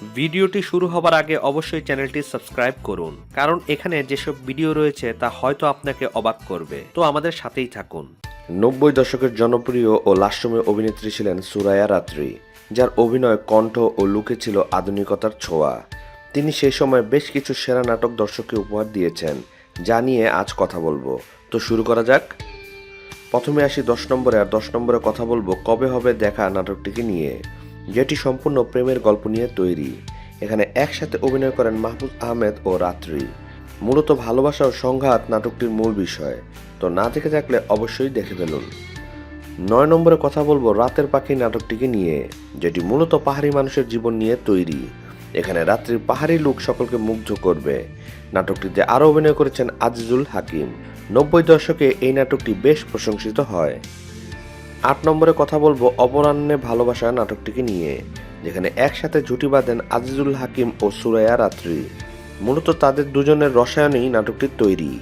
ভিডিওটি শুরু হবার আগে অবশ্যই চ্যানেলটি সাবস্ক্রাইব করুন, কারণ এখানে যেসব ভিডিও রয়েছে তা হয়তো আপনাকে অবাক করবে। তো আমাদের সাথেই থাকুন। নব্বই দশকের জনপ্রিয় ও লাস্যময় অভিনেত্রী ছিলেন সুরায়া রাত্রি, যার অভিনয় কণ্ঠ ও লুকে ছিল আধুনিকতার ছোঁয়া। তিনি সেই সময় বেশ কিছু সেরা নাটক দর্শককে উপহার দিয়েছেন, যা নিয়ে আজ কথা বলব। তো শুরু করা যাক। প্রথমে আসি দশ নম্বরে, আর দশ নম্বরে কথা বলব কবে হবে দেখা নাটকটিকে নিয়ে। যেটি সম্পূর্ণ প্রেমের গল্প নিয়ে তৈরি। এখানে একসাথে অভিনয় করেন মাহমুদ আহমেদ ও রাত্রি। মূলত ভালোবাসা ও সংঘাত নাটকটির মূল বিষয়। তো না দেখে থাকলে অবশ্যই দেখে ফেলুন। নয় নম্বরে কথা বলব রাতের পাখি নাটকটিকে নিয়ে, যেটি মূলত পাহাড়ি মানুষের জীবন নিয়ে তৈরি। এখানে রাত্রির পাহাড়ি লোক সকলকে মুগ্ধ করবে। নাটকটিতে আরও অভিনয় করেছেন আজিজুল হাকিম। নব্বই দশকে এই নাটকটি বেশ প্রশংসিত হয়। আট নম্বরে কথা বলব অপরাহ্নে ভালোবাসা নাটকটিকে নিয়ে, যেখানে একসাথে জুটি বাঁধেন আজিজুল হাকিম ও সুরায়া রাত্রি। মূলত তাদের দুজনের রসায়নেই নাটকটি তৈরি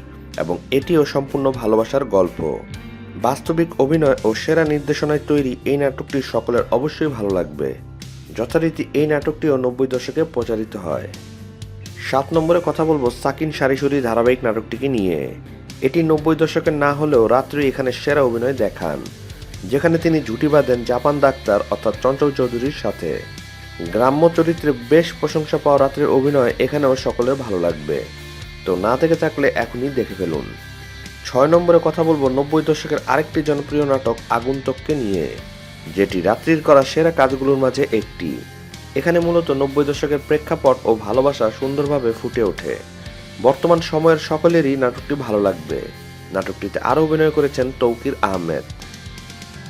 এবং এটিও সম্পূর্ণ ভালোবাসার গল্প। বাস্তবিক অভিনয় ও সেরা নির্দেশনায় তৈরি এই নাটকটি সকলের অবশ্যই ভালো লাগবে। যথারীতি এই নাটকটিও নব্বই দশকে প্রচারিত হয়। সাত নম্বরে কথা বলব সাকিন সারিসুরি ধারাবাহিক নাটকটিকে নিয়ে। এটি নব্বই দশকের না হলেও রাত্রি এখানে সেরা অভিনয় দেখান। যেখানে তিনি জুটি বাঁধেন জাপান ডাক্তার অর্থাৎ চঞ্চল চৌধুরীর সাথে। গ্রাম্য চরিত্রে বেশ প্রশংসা পাওয়া রাত্রির অভিনয় এখানেও সকলের ভালো লাগবে। তো না দেখে থাকলে এখনই দেখে ফেলুন। ছয় নম্বরে কথা বলব নব্বই দশকের আরেকটি জনপ্রিয় নাটক, আগন্তুককে নিয়ে, যেটি রাত্রির করা সেরা কাজগুলোর মাঝে একটি। এখানে মূলত নব্বই দশকের প্রেক্ষাপট ও ভালোবাসা সুন্দরভাবে ফুটে ওঠে। বর্তমান সময়ের সকলেরই নাটকটি ভালো লাগবে। নাটকটিতে আরও অভিনয় করেছেন তৌকির আহমেদ।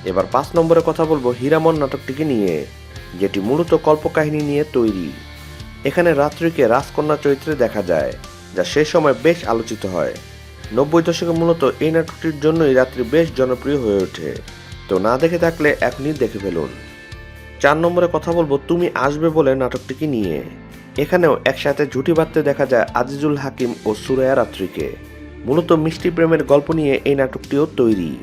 এবার পাঁচ নম্বরে কথা বলব হীরামন নাটকটিকে নিয়ে, যেটি মূলত কল্পকাহিনী নিয়ে তৈরি। এখানে রাত্রিকে রাজকন্যা চরিত্রে দেখা যায়, যা সে সময় বেশ আলোচিত হয়। নব্বই দশকে মূলত এই নাটকটির জন্যই রাত্রি বেশ জনপ্রিয় হয়ে ওঠে। তো না দেখে থাকলে এখনই দেখে ফেলুন। চার নম্বরে কথা বলব তুমি আসবে বলে নাটকটিকে নিয়ে। এখানেও একসাথে জুটি বাঁধতে দেখা যায় আজিজুল হাকিম ও সুরায়া রাত্রিকে। মূলত মিষ্টি প্রেমের গল্প নিয়ে এই নাটকটিও তৈরি।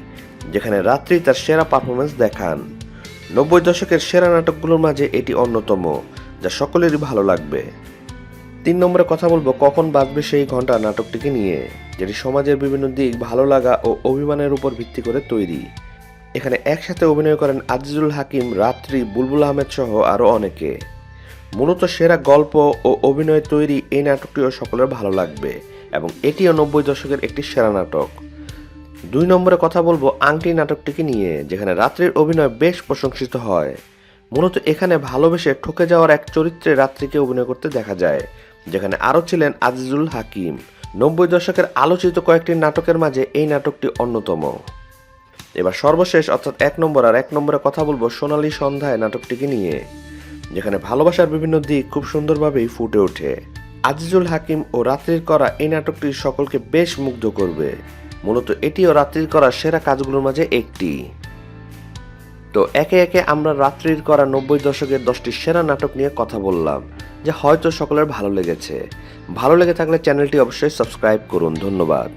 যেখানে রাত্রি তার সেরা পারফরমেন্স দেখান। নব্বই দশকের সেরা নাটকগুলোর মাঝে এটি অন্যতম, যা সকলেরই ভালো লাগবে। তিন নম্বরে কথা বলব, কখন বাজবে সেই ঘণ্টা নাটকটিকে নিয়ে, যেটি সমাজের বিভিন্ন দিক ভালো লাগা ও অভিমানের উপর ভিত্তি করে তৈরি। এখানে একসাথে অভিনয় করেন আজিজুল হাকিম, রাত্রি, বুলবুল আহমেদ সহ আরও অনেকে। মূলত সেরা গল্প ও অভিনয় তৈরি এই নাটকটিও সকলের ভালো লাগবে, এবং এটিও নব্বই দশকের একটি সেরা নাটক। দুই নম্বরে কথা বলব আংটি নাটকটিকে নিয়ে, যেখানে রাত্রির অভিনয় বেশ প্রশংসিত হয়। মূলত এখানে ভালোবেসে ঠকে যাওয়ার এক চরিত্রে রাত্রিকে অভিনয় করতে দেখা যায়, যেখানে আরও ছিলেন আজিজুল হাকিম। নব্বই দশকের আলোচিত কয়েকটি নাটকের মাঝে এই নাটকটি অন্যতম। এবার সর্বশেষ, অর্থাৎ এক নম্বর আর এক নম্বরে কথা বলব সোনালী সন্ধ্যায় নাটকটিকে নিয়ে, যেখানে ভালোবাসার বিভিন্ন দিক খুব সুন্দরভাবেই ফুটে ওঠে। আজিজুল হাকিম ও রাত্রির করা এই নাটকটি সকলকে বেশ মুগ্ধ করবে। মূলত এটিও রাত্রির করা সেরা কাজগুলোর মাঝে একটি। তো একে একে আমরা রাত্রির করা নব্বই দশকের দশটি সেরা নাটক নিয়ে কথা বললাম, যে হয়তো সকলের ভালো লেগেছে। ভালো লেগে থাকলে চ্যানেলটি অবশ্যই সাবস্ক্রাইব করুন। ধন্যবাদ।